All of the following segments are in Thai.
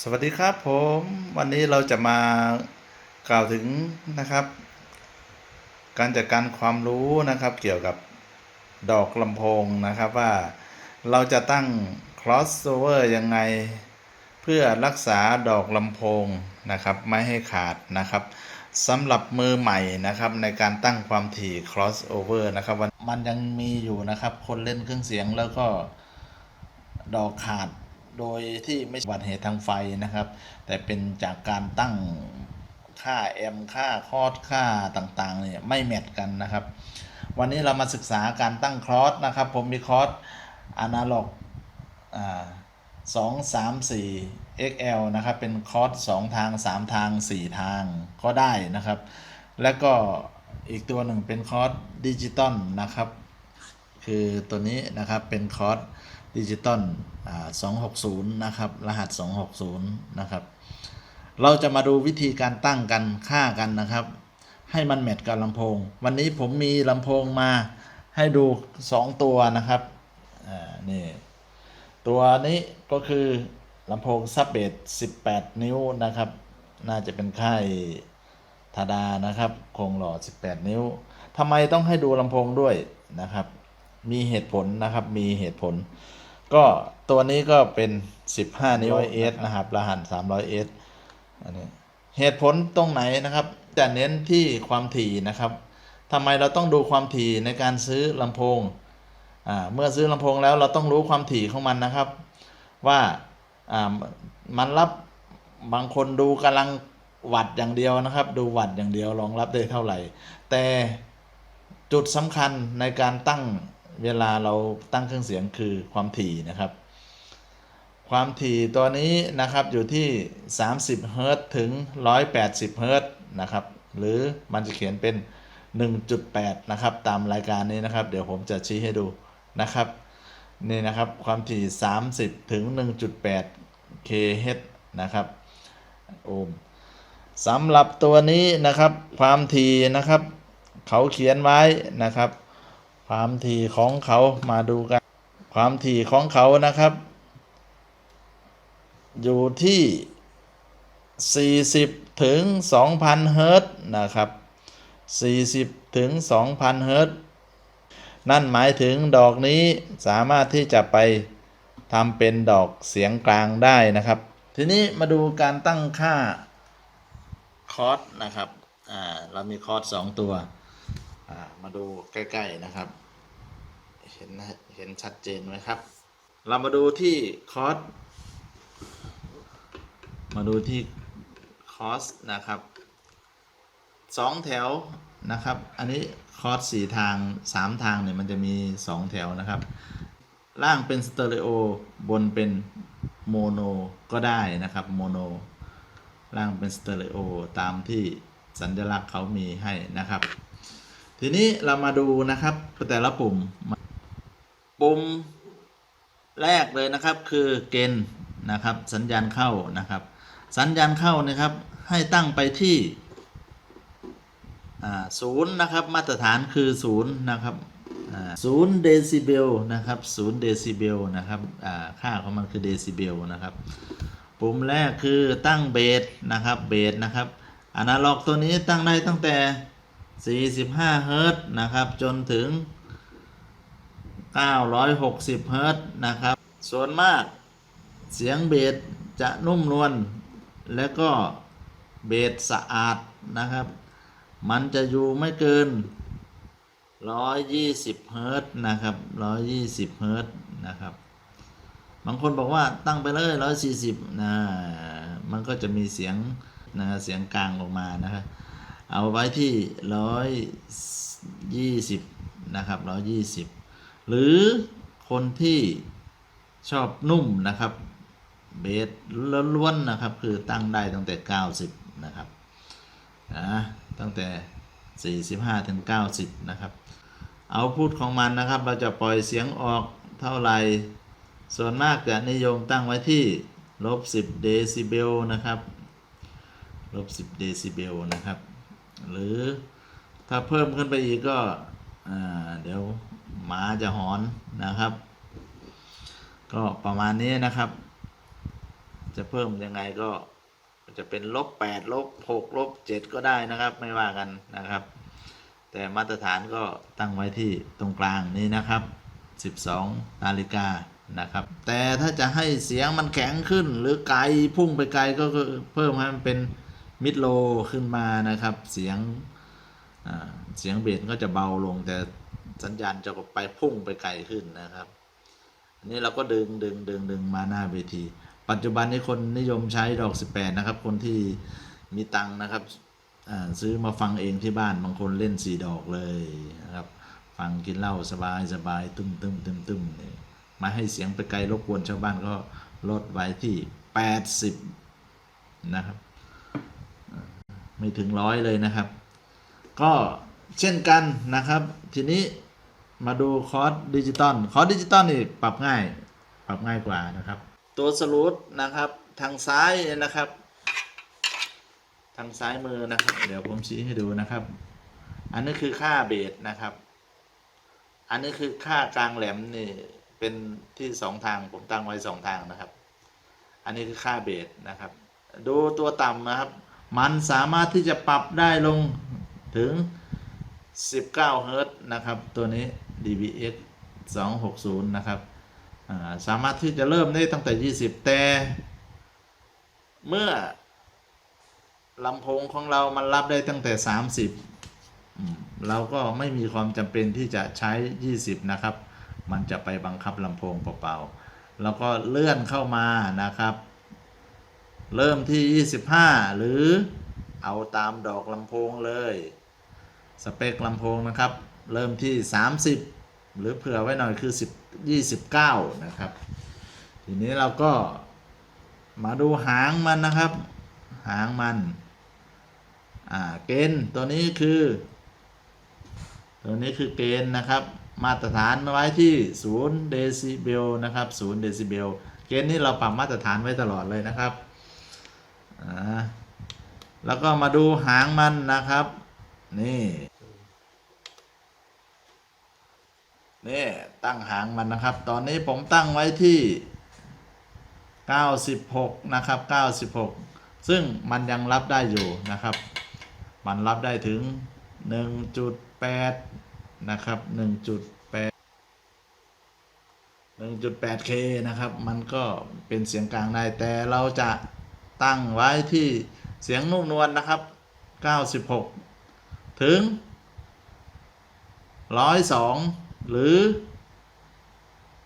สวัสดีครับผมวันนี้เราจะมากล่าวถึงนะครับ การจัดการความรู้นะครับ เกี่ยวกับดอกลำโพงนะครับว่าเราจะตั้ง crossover ยังไง เพื่อรักษาดอกลำโพงนะครับ ไม่ให้ขาดนะครับสำหรับมือใหม่นะครับ ในการตั้งความถี่ crossover นะครับมันยังมีอยู่นะครับ คนเล่นเครื่องเสียงแล้วก็ดอกขาด โดยที่ไม่บัติเหตุทางไฟนะครับ แต่เป็นจากการตั้งค่าแอมป์ค่าคอร์สค่าต่างๆเนี่ยไม่แมทกันนะครับ วันนี้เรามาศึกษาการตั้งคอร์สนะครับ ผมมีคอร์สอนาล็อกสองสามสี่ XL นะครับ เป็นคอร์สสองทางสามทางสี่ทางก็ได้นะครับ แล้วก็อีกตัวหนึ่งเป็นคอร์สดิจิตอลนะครับ คือตัวนี้นะครับเป็นคอร์ส ดิจิตอลอ่า260 นะครับ รหัส 260 นะครับ เราจะมาดูวิธีการตั้งกันค่ากันนะครับ ให้มันแมทกับลำโพง วันนี้ผมมีลำโพงมาให้ดู 2 ตัวนะครับอ่านี่ตัวนี้ก็คือลำโพงซับเบส18 นิ้วนะครับ น่าจะเป็นค่ายธาดานะครับโครงหล่อ 18 นิ้วทำไมต้องให้ดูลำโพงด้วยนะครับ มีเหตุผลนะครับ มีเหตุผล ก็ตัวนี้ก็เป็น 15 นิ้วเอสนะครับรหัส 300เอสอันนี้เหตุผลตรงไหนนะครับจะเน้นที่ความถี่นะครับทำไมเราต้องดูความถี่ในการซื้อลำโพงเมื่อซื้อลำโพงแล้วเราต้องรู้ความถี่ของมันนะครับ ว่ามันรับบางคนดูกำลังวัดอย่างเดียวนะครับ ดูวัดอย่างเดียวรองรับได้เท่าไหร่ แต่จุดสำคัญในการตั้ง เวลาเราตั้งเครื่องเสียงคือความถี่นะครับ ความถี่ตัวนี้นะครับอยู่ที่ 30เฮิรตถึง 180เฮิรตนะครับ หรือมันจะเขียนเป็น 1.8 นะครับ ตามรายการนี้นะครับ เดี๋ยวผมจะชี้ให้ดูนะครับ นี่นะครับความถี่ 30 ถึง 1.8 kHz นะครับโอห์มสำหรับตัวนี้นะครับ ความถี่นะครับ เขาเขียนไว้นะครับ ความถี่ของเขามาดูกัน ความถี่ของเขานะครับ อยู่ที่ 40 ถึง 2,000 เฮิรตซ์นะครับ 40 ถึง 2,000 เฮิรตซ์นั่นหมายถึงดอกนี้สามารถที่จะไปทำเป็นดอกเสียงกลางได้นะครับ ทีนี้มาดูการตั้งค่าคอร์สนะครับ อ่า เรามีคอร์สสองตัว อ่ามาดูใกล้ๆนะครับ เห็นเห็นชัดเจนไหมครับ เรามาดูที่คอร์สมาดูที่คอร์สนะครับสองแถวนะครับ อันนี้คอร์สสี่ทางสามทางเนี่ยมันจะมีสองแถวนะครับ ล่างเป็นสเตอริโอบนเป็นโมโนก็ได้นะครับโมโนล่างเป็นสเตอริโอตามที่สัญลักษณ์เขามีให้นะครับ ทีนี้เรามาดูนะครับแต่ละปุ่ม ปุ่มแรกเลยนะครับคือเกณฑ์นะครับสัญญาณเข้านะครับ สัญญาณเข้านะครับให้ตั้งไปที่ศูนย์นะครับมาตรฐานคือศูนย์นะครับศูนย์เดซิเบลนะครับศูนย์เดซิเบลนะครับค่าของมันคือเดซิเบลนะครับ ปุ่มแรกคือตั้งเบสนะครับเบสนะครับอนาล็อกตัวนี้ตั้งได้ตั้งแต่ 45เฮิรตซ์นะครับจนถึง 960เฮิรตซ์นะครับ ส่วนมากเสียงเบสจะนุ่มนวลและก็เบสสะอาดนะครับ มันจะอยู่ไม่เกิน 120เฮิรตซ์นะครับ120เฮิรตซ์นะครับ บางคนบอกว่าตั้งไปเลย 140นะมันก็จะมีเสียงนะเสียงกลางออกมานะครับ เอาไว้ที่120นะครับ120หรือคนที่ชอบนุ่มนะครับ เบสล้วนๆนะครับ คือตั้งได้ตั้งแต่ 90 นะครับนะตั้งแต่ 45 ถึง 90 นะครับ เอาพูดของมันนะครับ เราจะปล่อยเสียงออกเท่าไหร่ ส่วนมากจะนิยมตั้งไว้ที่ลบ 10 เดซิเบลนะครับลบ 10 เดซิเบลนะครับ หรือถ้าเพิ่มขึ้นไปอีกก็เดี๋ยวหมาจะหอนนะครับ ก็ประมาณนี้นะครับ จะเพิ่มยังไงก็จะเป็นลบแปดลบหกลบเจ็ดก็ได้นะครับ ไม่ว่ากันนะครับ แต่มาตรฐานก็ตั้งไว้ที่ตรงกลางนี้นะครับ12นาฬิกานะครับ แต่ถ้าจะให้เสียงมันแข็งขึ้น หรือไกลพุ่งไปไกลก็คือเพิ่มให้มันเป็น มิดโลขึ้นมานะครับ เสียงเสียงเบสก็จะเบาลง แต่สัญญาณจะไปพุ่งไปไกลขึ้นนะครับ อันนี้เราก็ดึงดึงดึงดึงมาหน้าเวที ปัจจุบันนี้คนนิยมใช้ดอก 18 นะครับ คนที่มีตังนะครับซื้อมาฟังเองที่บ้านบางคนเล่นสีดอกเลยนะครับ ฟังกินเหล้าสบายสบายตุ้มตุ้มตุ้มตุ้มนี่มาให้เสียงไปไกลรบกวนชาวบ้านก็ลดไว้ที่ 80 นะครับ ไม่ถึงร้อยเลยนะครับ ก็เช่นกันนะครับ ทีนี้มาดูคอร์สดิจิตอลคอร์สดิจิตอลนี่ปรับง่าย ปรับง่ายกว่านะครับ ตัวสลูดนะครับทางซ้ายนะครับ ทางซ้ายมือนะครับ เดี๋ยวผมชี้ให้ดูนะครับ อันนี้คือค่าเบสนะครับ อันนี้คือค่ากลางแหลมนี่เป็นที่สองทางผมตั้งไว้สองทางนะครับ อันนี้คือค่าเบสนะครับ ดูตัวต่ำนะครับ มันสามารถที่จะปรับได้ลงถึง 19 เฮิรตซ์นะครับ ตัวนี้ DBX 260 นะครับสามารถที่จะเริ่มได้ตั้งแต่ 20 แต่ เมื่อลำโพงของเรามันรับได้ตั้งแต่ 30 เราก็ไม่มีความจำเป็นที่จะใช้ 20 นะครับ มันจะไปบังคับลำโพงเปล่าๆ แล้วก็เลื่อนเข้ามานะครับ เริ่มที่ 25 หรือเอาตามดอกลำโพงเลย สเปคลำโพงนะครับ เริ่มที่ 30 หรือเผื่อไว้หน่อยคือ 10 29 นะครับ ทีนี้เราก็มาดูหางมันนะครับ หางมันอ่าเกณฑ์ตัวนี้คือ ตัวนี้คือเกณฑ์นะครับ มาตรฐานไว้ที่0เดซิเบลนะครับ0เดซิเบลเกณฑ์นี้เราปรับมาตรฐานไว้ตลอดเลยนะครับ แล้วก็มาดูหางมันนะครับ นี่ นี่ตั้งหางมันนะครับ ตอนนี้ผมตั้งไว้ที่ 96 นะครับ 96 ซึ่งมันยังรับได้อยู่นะครับ มันรับได้ถึง 1.8 นะครับ 1.8 1.8K นะครับ มันก็เป็นเสียงกลางได้ แต่เราจะ ตั้งไว้ที่เสียงนุ่มนวลนะครับ 96 ถึง 102 หรือ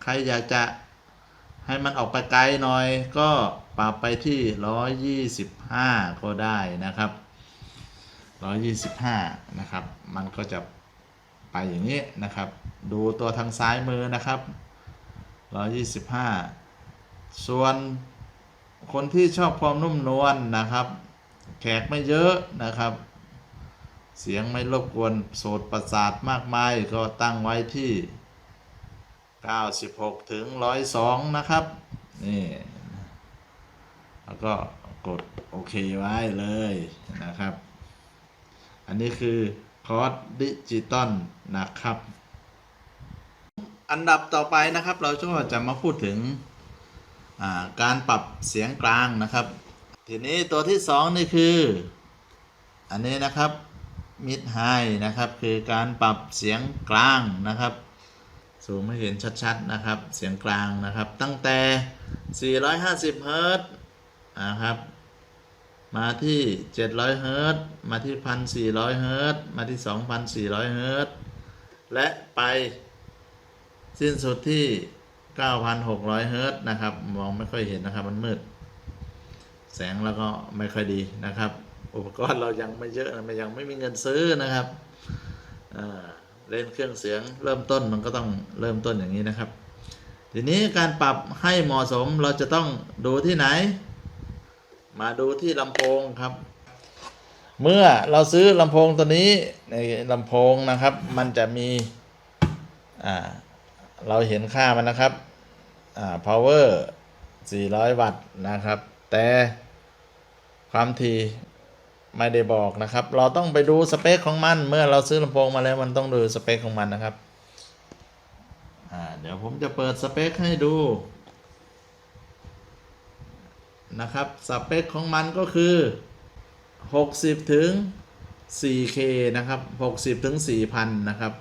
ใครอยากจะให้มันออกไปไกลหน่อยก็ปรับไปที่ 125 ก็ได้นะครับ 125 นะครับ มันก็จะไปอย่างนี้นะครับ ดูตัวทางซ้ายมือนะครับ 125 ส่วน คนที่ชอบความนุ่มนวลนะครับ แขกไม่เยอะนะครับ เสียงไม่รบกวนโสดประสาทมากมายก็ตั้งไว้ที่ 96 ถึง 102 นะครับ นี่ แล้วก็กดโอเคไว้เลยนะครับ อันนี้คือคอร์สดิจิตอลนะครับ อันดับต่อไปนะครับเราก็จะมาพูดถึง การปรับเสียงกลางนะครับ ทีนี้ตัวที่สองนี่คือ อันนี้นะครับมิดไฮนะครับคือการปรับเสียงกลางนะครับสูงไม่เห็นชัดๆนะครับ เสียงกลางนะครับ ตั้งแต่ 450 เฮิรตซ์นะครับ มาที่ 700 เฮิรตซ์มาที่ 1,400 เฮิรตซ์มาที่ 2,400 เฮิรตซ์และไปสิ้นสุดที่ 9,600เฮิรต์นะครับ มองไม่ค่อยเห็นนะครับ มันมืด แสงแล้วก็ไม่ค่อยดีนะครับ อุปกรณ์เรายังไม่เยอะมันยังไม่มีเงินซื้อนะครับเล่นเครื่องเสียงเริ่มต้นมันก็ต้องเริ่มต้นอย่างนี้นะครับ ทีนี้การปรับให้เหมาะสมเราจะต้องดูที่ไหน มาดูที่ลำโพงครับ เมื่อเราซื้อลำโพงตัวนี้ในลำโพงนะครับ มันจะมีอ่าเราเห็นค่ามันนะครับ อ่า power 400 วัตต์นะครับ แต่ความถี่ไม่ได้บอกนะครับ เราต้องไปดูสเปคของมัน เมื่อเราซื้อลำโพงมาแล้วมันต้องดูสเปคของมันนะครับ อ่า เดี๋ยวผมจะเปิดสเปคให้ดูนะครับ สเปคของมันก็คือ 60 ถึง 4K นะครับ 60 ถึง 4,000 นะครับ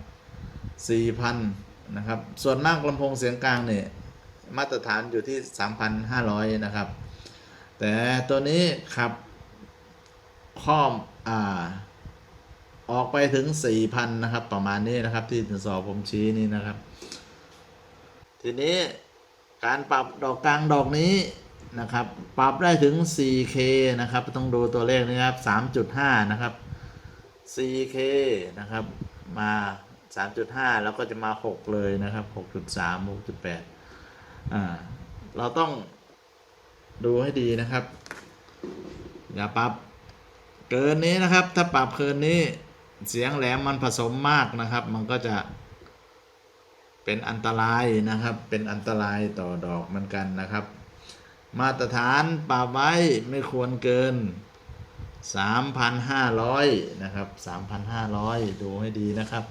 4,000 นะครับ ส่วนมากลำโพงเสียงกลางเนี่ย มาตรฐานอยู่ที่ 3,500 นะครับ แต่ตัวนี้ขับข้อมอ่าออกไปถึง 4,000 นะครับ ประมาณนี้นะครับ ที่สอบผมชี้นี่นะครับ ทีนี้การปรับดอกกลางดอกนี้นะครับ ปรับได้ถึง 4K นะครับ ต้องดูตัวเลขนี้ครับ 3.5 นะครับ 4K นะครับ มา 3.5 แล้วก็จะมา 6 เลยนะครับ 6.3 6.8 อ่า เราต้องดูให้ดีนะครับ อย่าปรับเกินนี้นะครับ ถ้าปรับเกินนี้เสียงแหลมมันผสมมากนะครับ มันก็จะเป็นอันตรายนะครับ เป็นอันตรายต่อดอกเหมือนกันนะครับ มาตรฐานปรับไว้ไม่ควรเกิน 3,500 นะครับ 3,500 ดูให้ดีนะครับ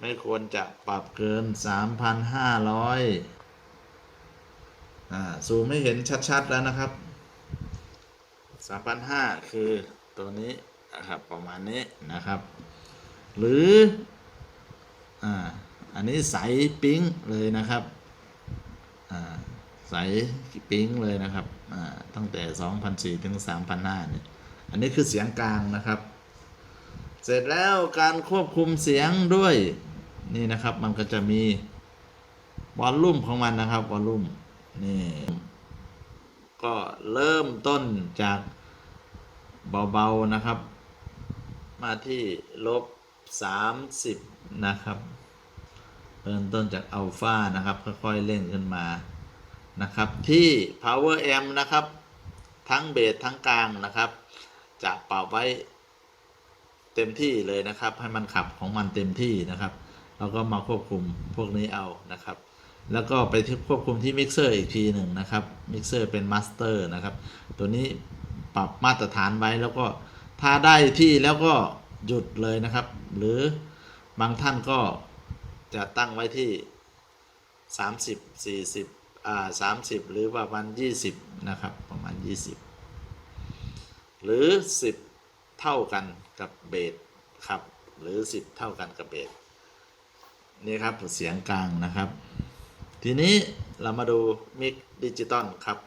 ไม่ควรจะปรับเกิน 3,500 อ่าซูมให้เห็นชัดๆแล้วนะครับ3,500คือตัวนี้นะครับประมาณนี้นะครับ หรืออ่าอันนี้ใสปิ๊งเลยนะครับอ่าใสปิ๊งเลยนะครับอ่าตั้งแต่2,400ถึง3,500เนี่ยอันนี้คือเสียงกลางนะครับ เสร็จแล้วการควบคุมเสียงด้วยนี่นะครับมันก็จะมีวอลลุ่มของมันนะครับวอลลุ่ม นี่ก็เริ่มต้นจากเบาๆนะครับ มาที่ลบ 30 นะครับเริ่มต้นจากอัลฟานะครับ ค่อยๆเล่นขึ้นมานะครับ ที่ power amp นะครับ ทั้งเบสทั้งกลางนะครับจะปรับไว้เต็มที่เลยนะครับ ให้มันขับของมันเต็มที่นะครับ แล้วก็มาควบคุมพวกนี้เอานะครับ แล้วก็ไปควบคุมที่มิกเซอร์อีกทีหนึ่งนะครับมิกเซอร์เป็นมาสเตอร์นะครับ ตัวนี้ปรับมาตรฐานไว้แล้วก็ถ้าได้ที่แล้วก็หยุดเลยนะครับ หรือบางท่านก็จะตั้งไว้ที่ 30 40อ่า30 หรือประมาณ 20 นะครับ ประมาณ 20 หรือ 10 เท่ากันกับเบสครับ หรือ 10 เท่ากันกับเบสนี่ครับเสียงกลางนะครับ ทีนี้เรามาดูมิกดิจิตอลครับ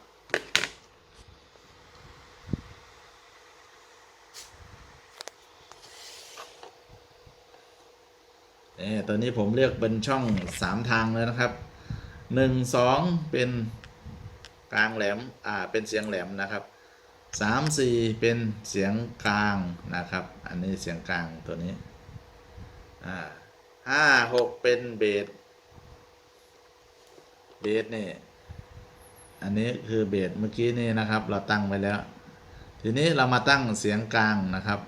เอ่อตอนนี้ผมเลือกเป็นช่องสามทางเลยนะครับหนึ่งสองเป็นกลางแหลม อ่า เป็นเสียงแหลมนะครับสามสี่เป็นเสียงกลางนะครับ อันนี้เสียงกลางตัวนี้ อ่าห้าหกเป็นเบส เบสนี่ อันนี้คือเบสเมื่อกี้นี่นะครับ เราตั้งไว้แล้ว ทีนี้เรามาตั้งเสียงกลางนะครับ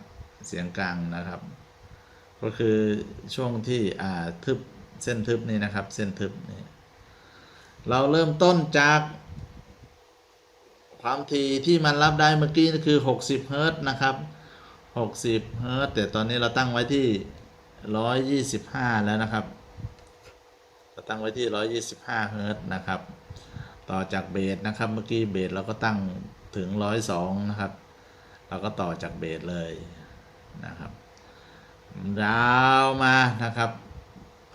เสียงกลางนะครับ ก็คือช่วงที่อ่าทึบเส้นทึบนี่นะครับ เส้นทึบนี่เราเริ่มต้นจากความถี่ที่มันรับได้เมื่อกี้คือ 60เฮิรตซ์นะครับ 60เฮิรตซ์แต่ตอนนี้เราตั้งไว้ที่ 125 แล้วนะครับ เราตั้งไว้ที่ 125เฮิรต์นะครับ ต่อจากเบสนะครับ เมื่อกี้เบสเราก็ตั้งถึง 102 นะครับ เราก็ต่อจากเบสเลยนะครับยาวมานะครับ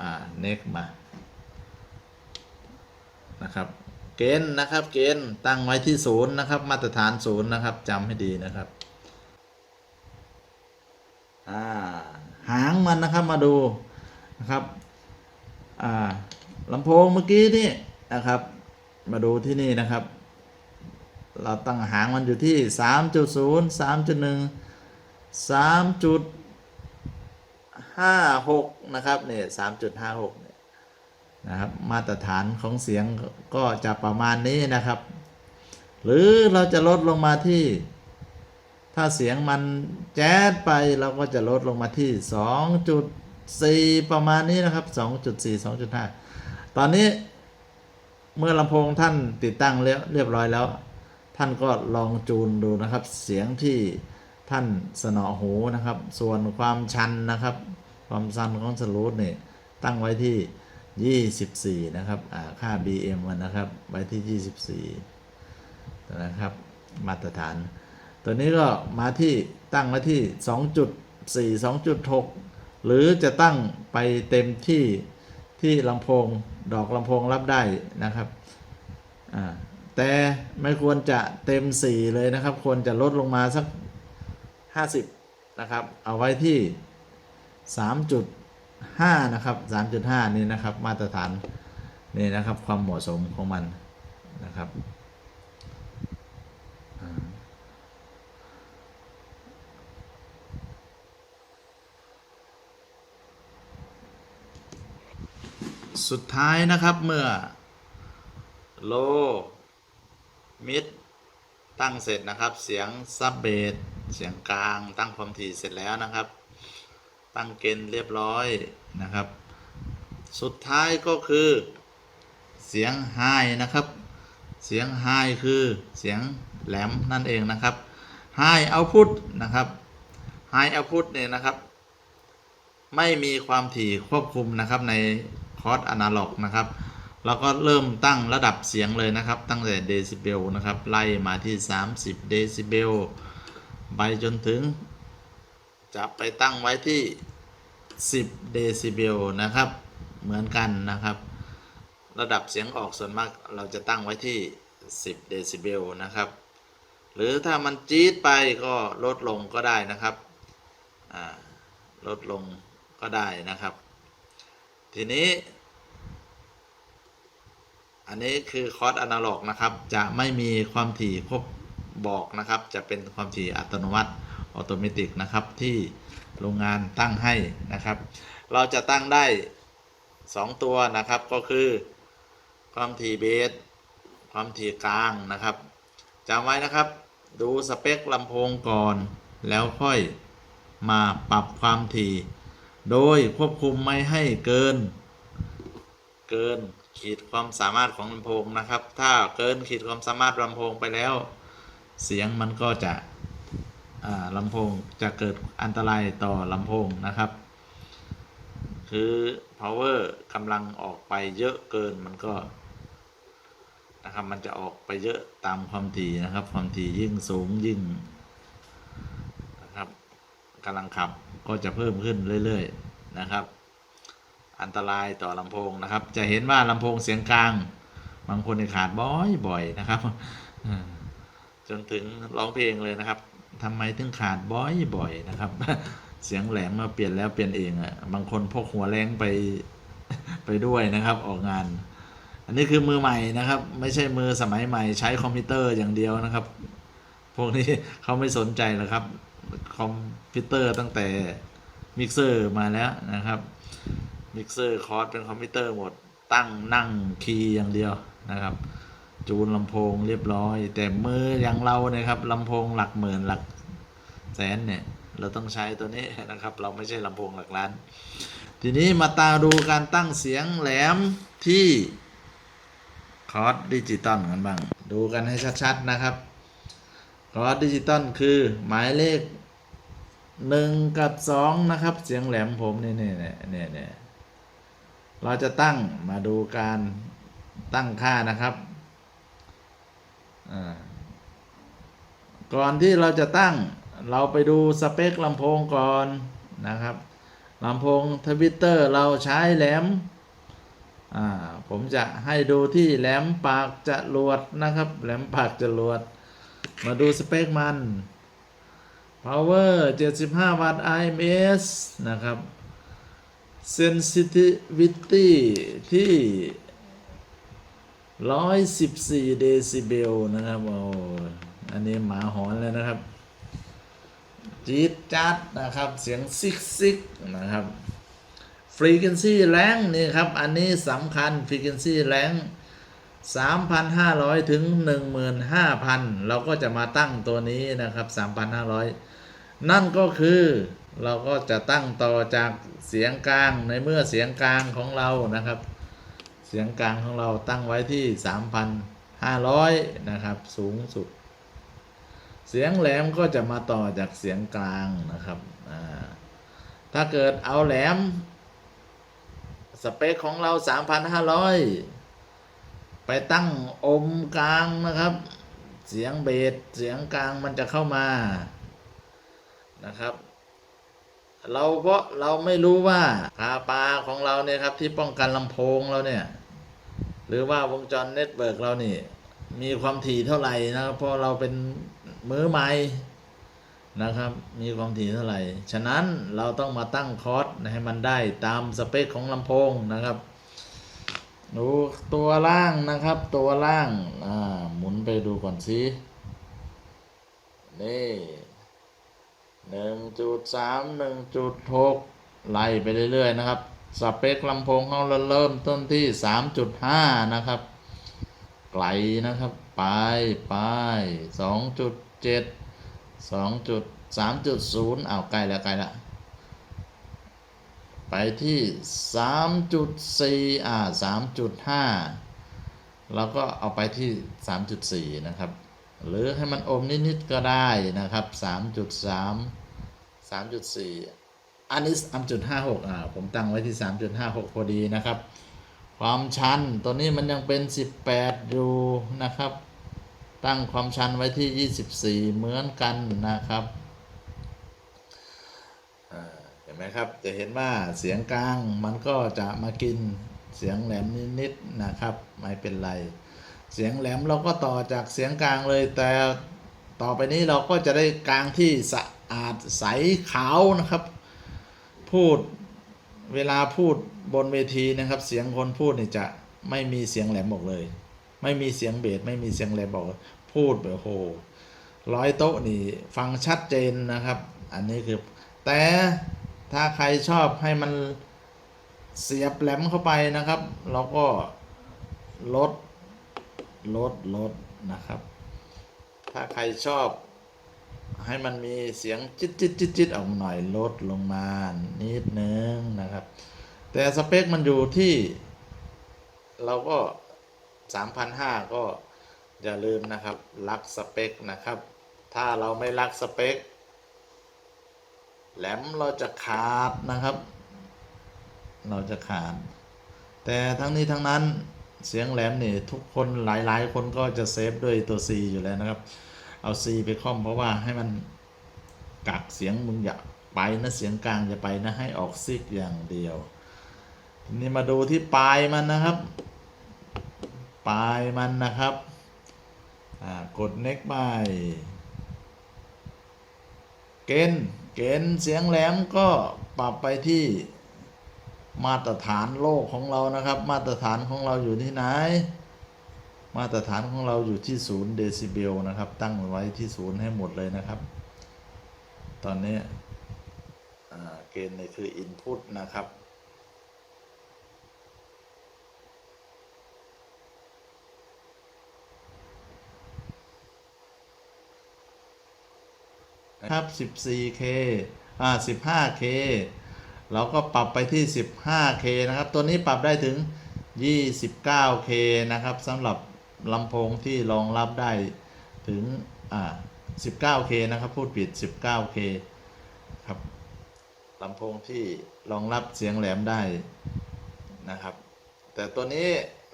อ่า เน็กมา นะครับ เกณฑ์นะครับ เกณฑ์ตั้งไว้ที่ศูนย์นะครับ มาตรฐานศูนย์นะครับจำให้ดีนะครับ อ่า หางมันนะครับมาดูนะครับ อ่าลำโพงเมื่อกี้นี่นะครับ มาดูที่นี่นะครับ เราตั้งหางมันอยู่ที่ 3.0 3.1 3จุดห้าหกนะครับเนี่ยสามจุดห้าหกเนี่ยนะครับมาตรฐานของเสียงก็จะประมาณนี้นะครับ หรือเราจะลดลงมาที่ ถ้าเสียงมันแจ๊ดไปเราก็จะลดลงมาที่ 2.4 ประมาณนี้นะครับ 2.4 2.5 ตอนนี้เมื่อลำโพงท่านติดตั้งแล้วเรียบร้อยแล้ว ท่านก็ลองจูนดูนะครับ เสียงที่ท่านสนอหูนะครับ ส่วนความชันนะครับ ความชันของสลูดเนี่ยตั้งไว้ที่ 24 นะครับอ่าค่า BM นนะครับ ไว้ที่ 24 นะครับ มาตรฐาน ตัวนี้ก็มาที่ตั้งไว้ที่ 2.4 2.6 หรือจะตั้งไปเต็มที่ที่ลำโพงดอกลำโพงรับได้นะครับแต่ไม่ควรจะเต็ม 4 เลยนะครับ ควรจะลดลงมาสัก 50 นะครับ เอาไว้ที่ 3.5 นะครับ 3.5 นี่นะครับมาตรฐานนี่นะครับความเหมาะสมของมันนะครับ สุดท้ายนะครับเมื่อโลมิดตั้งเสร็จนะครับ เสียงซับเบสเสียงกลางตั้งความถี่เสร็จแล้วนะครับ ตั้งเกณฑ์เรียบร้อยนะครับ สุดท้ายก็คือเสียงไฮนะครับ เสียงไฮคือเสียงแหลมนั่นเองนะครับไฮเอาพุตนะครับไฮเอาพุตเนี่ยนะครับ ไม่มีความถี่ควบคุมนะครับใน คอร์สอนาล็อกนะครับเราก็เริ่มตั้งระดับเสียงเลยนะครับ ตั้งแต่เดซิเบลนะครับ ไล่มาที่ 30 เดซิเบลไปจนถึง จะไปตั้งไว้ที่ 10 เดซิเบลนะครับ เหมือนกันนะครับ ระดับเสียงออกส่วนมากเราจะตั้งไว้ที่ 10 เดซิเบลนะครับ หรือถ้ามันจี๊ดไปก็ลดลงก็ได้นะครับลดลงก็ได้นะครับ ทีนี้ อันนี้คือคอร์สอนาล็อกนะครับ จะไม่มีความถี่ควบบอกนะครับ จะเป็นความถี่อัตโนมัติออโตเมติกนะครับที่โรงงานตั้งให้นะครับ เราจะตั้งได้ 2 ตัวนะครับก็คือความถี่เบสความถี่กลางนะครับจำไว้นะครับ ดูสเปคลำโพงก่อน แล้วค่อยมาปรับความถี่ โดยควบคุมไม่ให้เกิน เกินขีดความสามารถของลำโพงนะครับ ถ้าเกินขีดความสามารถลำโพงไปแล้ว เสียงมันก็จะลำโพงจะเกิดอันตรายต่อลำโพงนะครับ คือ power กำลังออกไปเยอะเกินมันก็นะครับมันจะออกไปเยอะตามความถี่นะครับ ความถี่ยิ่งสูงยิ่งนะครับกำลังขับ ก็จะเพิ่มขึ้นเรื่อยๆนะครับ อันตรายต่อลำโพงนะครับ จะเห็นว่าลำโพงเสียงกลาง บางคนขาดบ่อยๆนะครับจนถึงร้องเพลงเลยนะครับทำไมถึงขาดบ่อยๆนะครับ เสียงแหลมมาเปลี่ยนแล้วเปลี่ยนเองอะ่ะ บางคนพกหัวแรงไปไปด้วยนะครับ ออกงาน อันนี้คือมือใหม่นะครับ ไม่ใช่มือสมัยใหม่ ใช้คอมพิวเตอร์อย่างเดียวนะครับ พวกนี้เขาไม่สนใจหรอกครับ คอมพิวเตอร์ตั้งแต่มิกเซอร์มาแล้วนะครับมิกเซอร์คอร์สเป็นคอมพิวเตอร์หมดตั้งนั่งคีย์อย่างเดียวนะครับ จูนลำโพงเรียบร้อย แต่มืออย่างเราเนี่ยครับลำโพงหลักหมื่นหลักแสนเนี่ยเราต้องใช้ตัวนี้นะครับ เราไม่ใช่ลำโพงหลักล้าน ทีนี้มาตาดูการตั้งเสียงแหลมที่คอร์สดิจิตอลกันบ้าง ดูกันให้ชัดๆนะครับ คอร์สดิจิตอลคือหมายเลขหนึ่งกับสองนะครับ เสียงแหลมผมเนี่ยเนี่ยเนี่ยเนี่ยเนี่ยเราจะตั้งมาดูการตั้งค่านะครับก่อนที่เราจะตั้งเราไปดูสเปคลำโพงก่อนนะครับลำโพงทวิตเตอร์เราใช้แหลมผมจะให้ดูที่แหลมปากจะรวดนะครับ แหลมปากจะรวด มาดูสเปคมัน power 75 วัตต์ IMS นะครับ sensitivity ที่ 114 เดซิเบลนะครับโอ้อันนี้หมาหอนเลยนะครับ จี๊ดจัดนะครับ เสียงซิกซิกนะครับ frequency แรงนี่ครับ อันนี้สำคัญ frequency แรง 3,500 ถึง 15,000 เราก็จะมาตั้งตัวนี้นะครับ 3,500 นั่นก็คือเราก็จะตั้งต่อจากเสียงกลางในเมื่อเสียงกลางของเรานะครับ เสียงกลางของเราตั้งไว้ที่ 3,500 นะครับ สูงสุด เสียงแหลมก็จะมาต่อจากเสียงกลางนะครับถ้าเกิดเอาแหลม สเปคของเรา 3,500 ไปตั้งอมกลางนะครับ เสียงเบสเสียงกลางมันจะเข้ามานะครับ เราเพราะเราไม่รู้ว่าคาปาของเราเนี่ยครับที่ป้องกันลำโพงเราเนี่ย หรือว่าวงจรเน็ตเวิร์กเรานี่ มีความถี่เท่าไหร่นะครับเพราะเราเป็นมือใหม่นะครับ มีความถี่เท่าไหร่ ฉะนั้นเราต้องมาตั้งคอร์สให้มันได้ตามสเปคของลำโพงนะครับ ดูตัวล่างนะครับ ตัวล่าง อ่า หมุนไปดูก่อนสิ นี่หนึ่งจุดสามหนึ่งจุดหกไล่ไปเรื่อย ๆ นะครับ สเปคลำโพงเราเริ่มต้นที่สามจุดห้านะครับ ไกลนะครับ ไปไปสองจุดเจ็ดสองจุดสามจุดศูนย์อ้าวใกล้แล้วใกล้แล้ว ไปที่ 3.4อ่า3.5 แล้วก็เอาไปที่ 3.4 นะครับ หรือให้มันอมนิด ๆ ก็ได้นะครับ 3.3 3.4 อันนี้ 3.56 อ่า ผมตั้งไว้ที่ 3.56 พอดีนะครับ ความชันตัวนี้มันยังเป็น 18 อยู่นะครับ ตั้งความชันไว้ที่ 24 เหมือนกันนะครับ นไหมครับ จะเห็นว่าเสียงกลางมันก็จะมากินเสียงแหลมนิดๆนะครับ ไม่เป็นไร เสียงแหลมเราก็ต่อจากเสียงกลางเลย แต่ต่อไปนี้เราก็จะได้กลางที่สะอาดใสขาวนะครับ พูดเวลาพูดบนเวทีนะครับ เสียงคนพูดนี่จะไม่มีเสียงแหลมบอกเลย ไม่มีเสียงเบสไม่มีเสียงแหลมบอกพูดแบบโหร้อยโต๊ะนี่ฟังชัดเจนนะครับ อันนี้คือแต่ ถ้าใครชอบให้มันเสียบแหลมเข้าไปนะครับ เราก็ลดลดลดนะครับ ถ้าใครชอบให้มันมีเสียงจิตจิตจิตจิตออกมาหน่อยลดลงมานิดนึงนะครับ แต่สเปคมันอยู่ที่ เราก็3,500ก็อย่าลืมนะครับรักสเปคนะครับ ถ้าเราไม่รักสเปค แหลมเราจะขาดนะครับ เราจะขาด แต่ทั้งนี้ทั้งนั้นเสียงแหลมนี่ทุกคนหลายๆ คนก็จะเซฟด้วยตัว C อยู่แล้วนะครับ เอา C ไปค่อมเพราะว่าให้มันกักเสียงมึงอย่าไปนะเสียงกลางอย่าไปนะให้ออกซิกอย่างเดียวทีนี้มาดูที่ปลายมันนะครับ ปลายมันนะครับกด next ไปเกณฑ์ เกณฑ์เสียงแหลมก็ปรับไปที่มาตรฐานโลกของเรานะครับ มาตรฐานของเราอยู่ที่ไหน มาตรฐานของเราอยู่ที่ศูนย์เดซิเบลนะครับ ตั้งไว้ที่ศูนย์ให้หมดเลยนะครับ ตอนนี้เกณฑ์นี่คือ Input นะครับ ครับ 14K อ่า 15K เราก็ปรับไปที่ 15K นะครับ ตัวนี้ปรับได้ถึง 29K นะครับสำหรับลำโพงที่รองรับได้ถึง อ่า 19K นะครับพูดผิด 19K ครับลำโพงที่รองรับเสียงแหลมได้นะครับ แต่ตัวนี้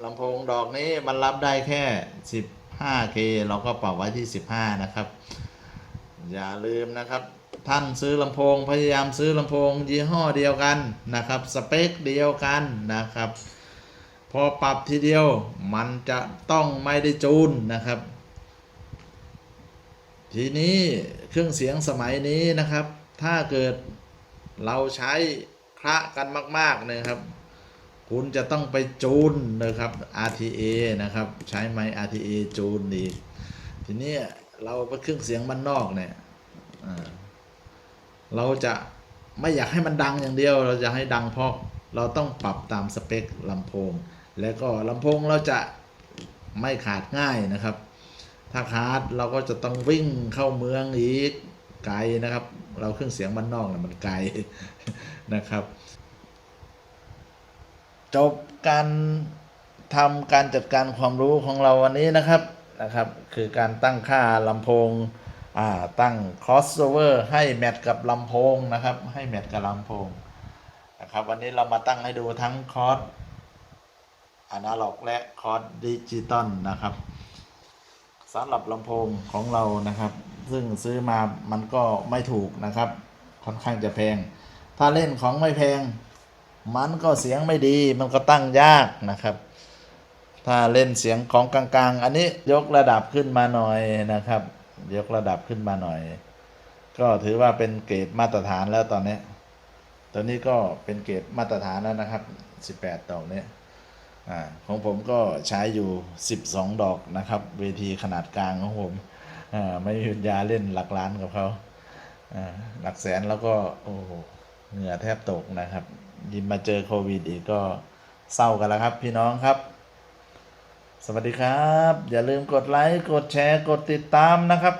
ลำโพงดอกนี้มันรับได้แค่ 15K เราก็ปรับไว้ที่ 15 นะครับ อย่าลืมนะครับ ท่านซื้อลำโพงพยายามซื้อลำโพงยี่ห้อเดียวกันนะครับ สเปคเดียวกันนะครับ พอปรับทีเดียวมันจะต้องไม่ได้จูนนะครับ ทีนี้เครื่องเสียงสมัยนี้นะครับ ถ้าเกิดเราใช้คระกันมากๆนะครับ คุณจะต้องไปจูนนะครับ RTA นะครับ ใช้ไมค์ RTA จูนอีทีนี้ เราเป็นเครื่องเสียงบ้านนอกเนี่ยเราจะไม่อยากให้มันดังอย่างเดียว เราจะให้ดังเพราะเราต้องปรับตามสเปคลำโพง แล้วก็ลำโพงเราจะไม่ขาดง่ายนะครับ ถ้าขาดเราก็จะต้องวิ่งเข้าเมืองอีกไกลนะครับ เราเครื่องเสียงบ้านนอกเนี่ยมันไกลนะครับ จบการทำการจัดการความรู้ของเราวันนี้นะครับ นะครับ คือการตั้งค่าลำโพงตั้ง crossover ให้แมทกับลำโพงนะครับ ให้แมทกับลำโพงนะครับ วันนี้เรามาตั้งให้ดูทั้งคอร์สอนาล็อกและคอร์สดิจิตอลนะครับสำหรับลำโพงของเรานะครับ ซึ่งซื้อมามันก็ไม่ถูกนะครับ ค่อนข้างจะแพง ถ้าเล่นของไม่แพง มันก็เสียงไม่ดี มันก็ตั้งยากนะครับ ถ้าเล่นเสียงของกลางๆ อันนี้ยกระดับขึ้นมาหน่อยนะครับ ยกระดับขึ้นมาหน่อย ก็ถือว่าเป็นเกรดมาตรฐานแล้วตอนนี้ตอนนี้ก็เป็นเกรดมาตรฐานแล้วนะครับ 18 ดอกนี้อ่าของผมก็ใช้อยู่ 12 ดอกนะครับ เวทีขนาดกลางของผมอ่าไม่มีปัญญาเล่นหลักล้านกับเขาอ่าหลักแสนแล้วก็โอ้โหเหงื่อแทบตกนะครับ ยิมมาเจอโควิดอีกก็เศร้ากันแล้วครับพี่น้องครับ สวัสดีครับ อย่าลืมกดไลค์ กดแชร์ กดติดตามนะครับ